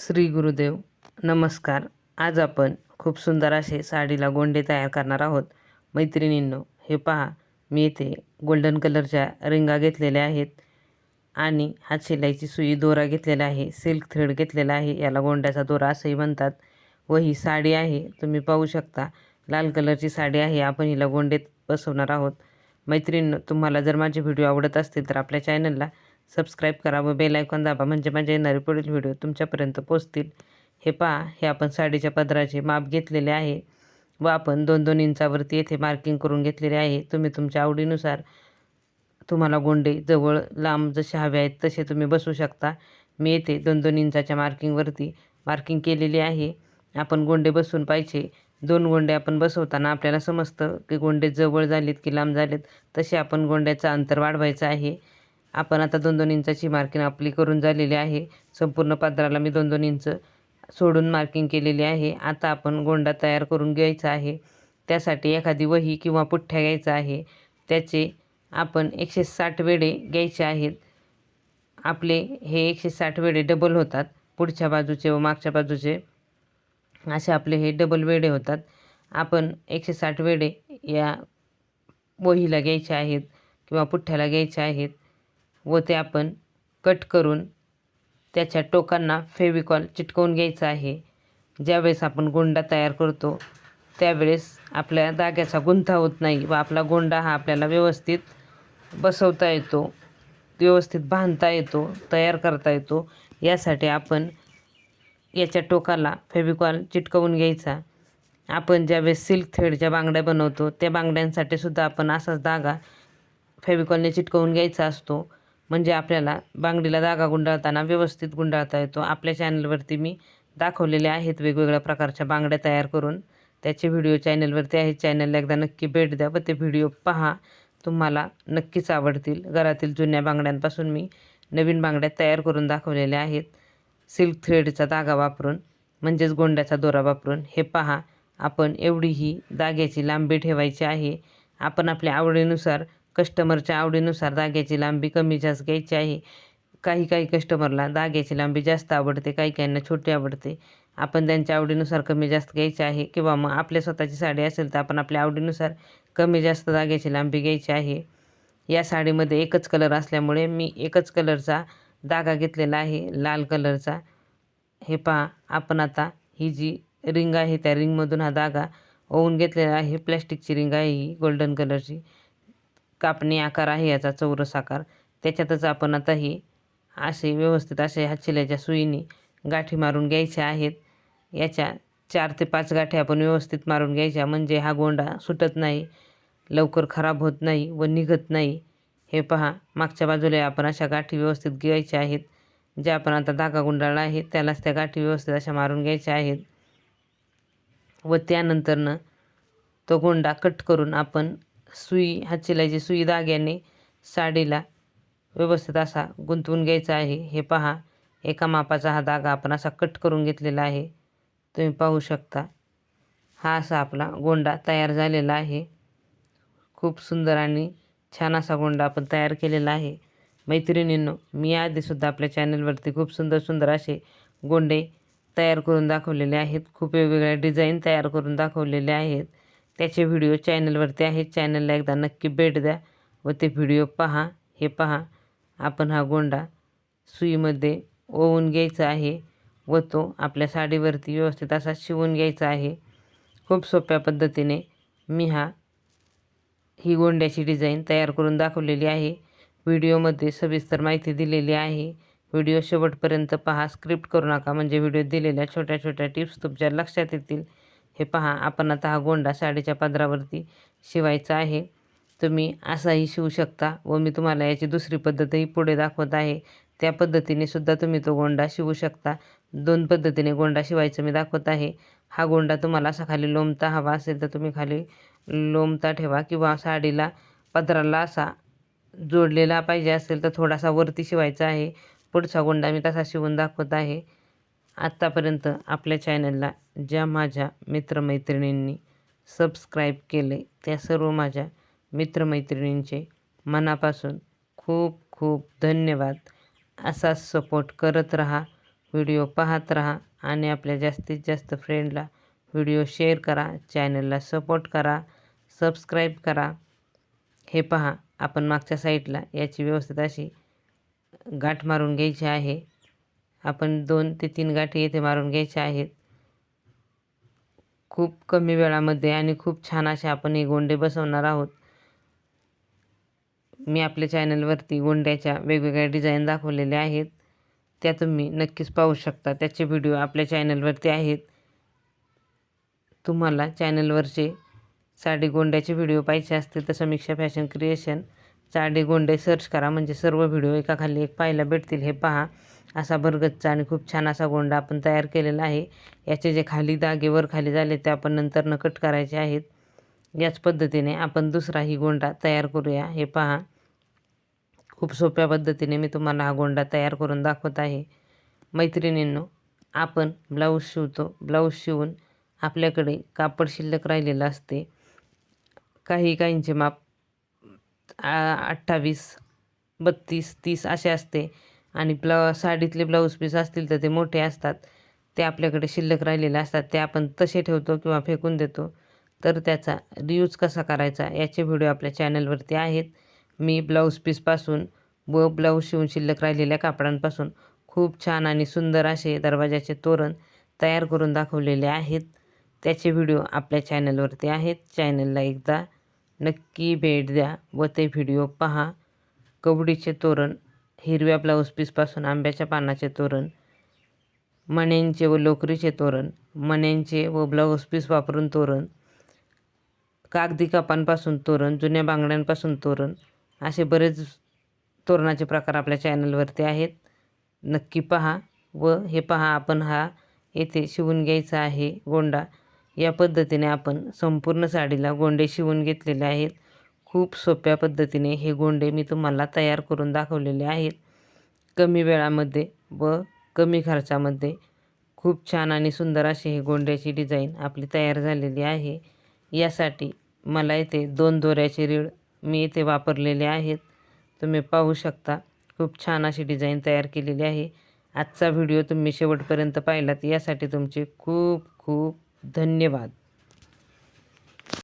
श्री गुरुदेव नमस्कार. आज आपण खूप सुंदर असे साडीला गोंडे तयार करणार आहोत. मैत्रिणींनो हे पहा मी इथे गोल्डन कलरच्या रिंगा घेतलेल्या आहेत आणि हात शिलाईची सुई दोरा घेतलेला आहे सिल्क थ्रेड घेतलेला आहे याला गोंड्याचा दोरा असंही म्हणतात. व ही साडी आहे तुम्ही पाहू शकता लाल कलरची साडी आहे आपण हिला गोंडेत बसवणार आहोत. मैत्रिणींनो तुम्हाला जर माझे व्हिडिओ आवडत असतील तर आपल्या चॅनलला सबस्क्राईब करा व बेल आयकॉन दाबा म्हणजे माझे येणारे पुढील व्हिडिओ तुमच्यापर्यंत पोचतील हे पहा हे आपण साडीच्या पदराचे माप घेतलेले आहे व आपण दोन दोन इंचावरती येथे मार्किंग करून घेतलेले आहे. तुम्ही तुमच्या आवडीनुसार तुम्हाला गोंडे जवळ लांब जसे हवे आहेत तसे तुम्ही बसू शकता. मी येथे दोन दोन इंचाच्या मार्किंगवरती मार्किंग केलेली आहे. आपण गोंडे बसून पाहिजे. दोन गोंडे आपण बसवताना आपल्याला समजतं की गोंडे जवळ झालेत की लांब झालेत. तसे आपण गोंड्याचं अंतर वाढवायचं आहे. आपण आता दोन दोन इंचाची मार्किंग आपली करून झालेली आहे. संपूर्ण पात्राला मी दोन दोन इंच सोडून मार्किंग केलेली आहे. आता आपण गोंडा तयार करून घ्यायचा आहे. त्यासाठी एखादी वही किंवा पुठ्ठ्या घ्यायचा आहे. त्याचे आपण एकशे साठ वेडे घ्यायचे आहेत. आपले हे एकशे साठ वेडे डबल होतात. पुढच्या बाजूचे व मागच्या बाजूचे असे आपले हे डबल वेडे होतात. आपण एकशे साठ वेडे या वहीला घ्यायचे आहेत किंवा पुठ्ठ्याला घ्यायचे आहेत. व ते आपण कट करून त्याच्या टोकांना फेविकॉल चिटकवून घ्यायचं आहे. ज्यावेळेस आपण गोंडा तयार करतो त्यावेळेस आपल्या धाग्याचा गुंता होत नाही व आपला गोंडा हा आपल्याला व्यवस्थित बसवता येतो व्यवस्थित बांधता येतो तयार करता येतो. यासाठी आपण याच्या टोकाला फेविकॉल चिटकवून घ्यायचा. आपण ज्यावेळेस सिल्क थ्रेडच्या बांगड्या बनवतो त्या बांगड्यांसाठी सुद्धा आपण असाच धागा फेविकॉलने चिटकवून घ्यायचा असतो. म्हणजे आपल्याला बांगडीला धागा गुंडाळताना व्यवस्थित गुंडाळता येतो. आपल्या चॅनलवरती मी दाखवलेले आहेत वेगवेगळ्या प्रकारच्या बांगड्या तयार करून. त्याचे व्हिडिओ चॅनलवरती आहेत चॅनलला एकदा नक्की भेट द्या व ते व्हिडिओ पहा. तुम्हाला नक्कीच आवडतील. घरातील जुन्या बांगड्यांपासून मी नवीन बांगड्या तयार करून दाखवलेल्या आहेत. सिल्क थ्रेडचा धागा वापरून म्हणजेच गोंड्याचा दोरा वापरून हे पहा. आपण एवढी ही धाग्याची लांबी ठेवायची आहे. आपण आपल्या आवडीनुसार कस्टमरच्या आवडीनुसार धाग्याची लांबी कमी जास्त घ्यायची आहे. काही काही कस्टमरला धाग्याची लांबी जास्त आवडते काही काहींना छोटी आवडते. आपण त्यांच्या आवडीनुसार कमी जास्त घ्यायची आहे किंवा मग आपल्या स्वतःची साडी असेल तर आपण आपल्या आवडीनुसार कमी जास्त धाग्याची लांबी घ्यायची आहे. या साडीमध्ये एकच कलर असल्यामुळे मी एकच कलरचा धागा घेतलेला आहे लाल कलरचा. हे पहा आपण आता ही जी रिंग आहे त्या रिंगमधून हा धागा ओवून घेतलेला आहे. प्लॅस्टिकची रिंग आहे ही गोल्डन कलरची. कापणी आकार आहे याचा चौरस आकार. त्याच्यातच आपण आता ही असे व्यवस्थित असे हातशिल्याच्या सुईने गाठी मारून घ्यायच्या आहेत. याच्या चार ते पाच गाठी आपण व्यवस्थित मारून घ्यायच्या. म्हणजे हा गोंडा सुटत नाही लवकर खराब होत नाही व निघत नाही. हे पहा मागच्या बाजूला आपण अशा गाठी व्यवस्थित घ्यायच्या आहेत. ज्या आपण आता धागा गुंडाळला आहे त्यालाच त्या गाठी व्यवस्थित अशा मारून घ्यायच्या आहेत. व त्यानंतरनं तो गोंडा कट करून आपण सुई हातशिलाईची सुई धाग्याने साडीला व्यवस्थित असा गुंतवून घ्यायचा आहे. हे पहा एका मापाचा हा धागा आपण असा कट करून घेतलेला आहे. तुम्ही पाहू शकता हा असा आपला गोंडा तयार झालेला आहे. खूप सुंदर आणि छान असा गोंडा आपण तयार केलेला आहे. मैत्रिणींनो मी आधीसुद्धा आपल्या चॅनलवरती खूप सुंदर सुंदर असे गोंडे तयार करून दाखवलेले आहेत. खूप वेगवेगळ्या डिझाईन तयार करून दाखवलेले आहेत. त्याचे व्हिडिओ चॅनलवरती आहेत. चॅनलला एकदा नक्की भेट द्या व ते व्हिडिओ पहा. हे पहा. आपण हा गोंडा सुईमध्ये ओवून घ्यायचा आहे व तो आपल्या साडीवरती व्यवस्थित असा शिवून घ्यायचा आहे. खूप सोप्या पद्धतीने मी हा ही गोंड्याची डिझाईन तयार करून दाखवलेली आहे. व्हिडिओमध्ये सविस्तर माहिती दिलेली आहे. व्हिडिओ शेवटपर्यंत पहा. स्क्रिप्ट करू नका. म्हणजे व्हिडिओ दिलेल्या छोट्या छोट्या टिप्स तुमच्या लक्षात येतील. हे पहा आपण आता हा गोंडा साडीच्या पदरावरती शिवायचा आहे. तुम्ही असाही शिवू शकता व मी तुम्हाला याची दुसरी पद्धतही पुढे दाखवत आहे. त्या पद्धतीने सुद्धा तुम्ही तो गोंडा शिवू शकता. दोन पद्धतीने गोंडा शिवायचं मी दाखवत आहे. हा गोंडा तुम्हाला असा खाली लोंबता हवा असेल तर तुम्ही खाली लोंबता ठेवा किंवा साडीला पदराला असा जोडलेला पाहिजे असेल तर थोडासा वरती शिवायचा आहे. पुढचा गोंडा मी तसा शिवून दाखवत आहे. आत्तापर्यंत आपल्या चॅनलला ज्या माझ्या मित्रमैत्रिणींनी सबस्क्राईब केले त्या सर्व माझ्या मित्रमैत्रिणींचे मनापासून खूप खूप धन्यवाद. असाच सपोर्ट करत राहा व्हिडिओ पाहत राहा आणि आपल्या जास्तीत जास्त फ्रेंडला व्हिडिओ शेअर करा चॅनलला सपोर्ट करा सबस्क्राईब करा. हे पहा आपण मागच्या साईडला याची व्यवस्थित अशी गाठ मारून घ्यायची आहे. आपण दोन ते तीन गाठी येथे मारून घ्यायच्या आहेत. खूप कमी वेळामध्ये आणि खूप छान असे आपण हे गोंडे बसवणार आहोत. मी आपल्या चॅनलवरती गोंड्याच्या वेगवेगळ्या डिझाईन दाखवलेल्या आहेत. त्या तुम्ही नक्कीच पाहू शकता. त्याचे व्हिडिओ आपल्या चॅनलवरती आहेत. तुम्हाला चॅनलवरचे साडी गोंड्याचे व्हिडिओ पाहिजे असतील तर समीक्षा फॅशन क्रिएशन साडी गोंडे सर्च करा. म्हणजे सर्व व्हिडिओ एकाखाली एक पाहायला भेटतील. हे पहा. असा भरगतचा आणि खूप छान असा गोंडा आपण तयार केलेला आहे. याचे जे खाली दागे वर खाली झाले ते आपण नंतरनं कट करायचे आहेत. याच पद्धतीने आपण दुसराही गोंडा तयार करूया. हे पहा. खूप सोप्या पद्धतीने मी तुम्हाला हा गोंडा तयार करून दाखवत आहे. मैत्रिणींनो आपण ब्लाऊज शिवतो. ब्लाऊज शिवून आपल्याकडे कापड शिल्लक राहिलेलं असते. काही काहींचे माप अठ्ठावीस बत्तीस तीस असे असते. आणि ब्ला साडीतले ब्लाऊज पीस असतील तर ते मोठे असतात. ते आपल्याकडे शिल्लक राहिलेले असतात. ते आपण तसे ठेवतो किंवा फेकून देतो. तर त्याचा रियूज कसा करायचा याचे व्हिडिओ आपल्या चॅनलवरती आहेत. मी ब्लाऊज पीसपासून व ब्लाऊज शिवून शिल्लक राहिलेल्या कापडांपासून खूप छान आणि सुंदर असे दरवाजाचे तोरण तयार करून दाखवलेले आहेत. त्याचे व्हिडिओ आपल्या चॅनलवरती आहेत. चॅनलला एकदा नक्की भेट द्या व ते व्हिडिओ पहा. कवडीचे तोरण हिरव्या ब्लाऊज पीसपासून आंब्याच्या पानाचे तोरण मण्यांचे व लोकरीचे तोरण मण्यांचे व ब्लाऊज पीस वापरून तोरण कागदी कापांपासून तोरण जुन्या बांगड्यांपासून तोरण असे बरेच तोरणाचे प्रकार आपल्या चॅनलवरती आहेत. नक्की पहा व हे पहा आपण हा येथे शिवून घ्यायचा आहे गोंडा. या पद्धतीने आपण संपूर्ण साडीला गोंडे शिवून घेतलेले आहेत. खूप सोप्या पद्धतीने हे गोंडे मी तुम्हाला तयार करून दाखवलेले आहेत. कमी वेळामध्ये व कमी खर्चामध्ये खूप छान आणि सुंदर अशी हे गोंड्याची डिझाईन आपली तयार झालेली आहे. यासाठी मला इथे दोन दोऱ्याचे रीळ मी इथे वापरलेले आहेत. तुम्ही पाहू शकता खूप छान अशी डिझाईन तयार केलेली आहे. आजचा व्हिडिओ तुम्ही शेवटपर्यंत पाहिलात यासाठी तुमचे खूप खूप धन्यवाद.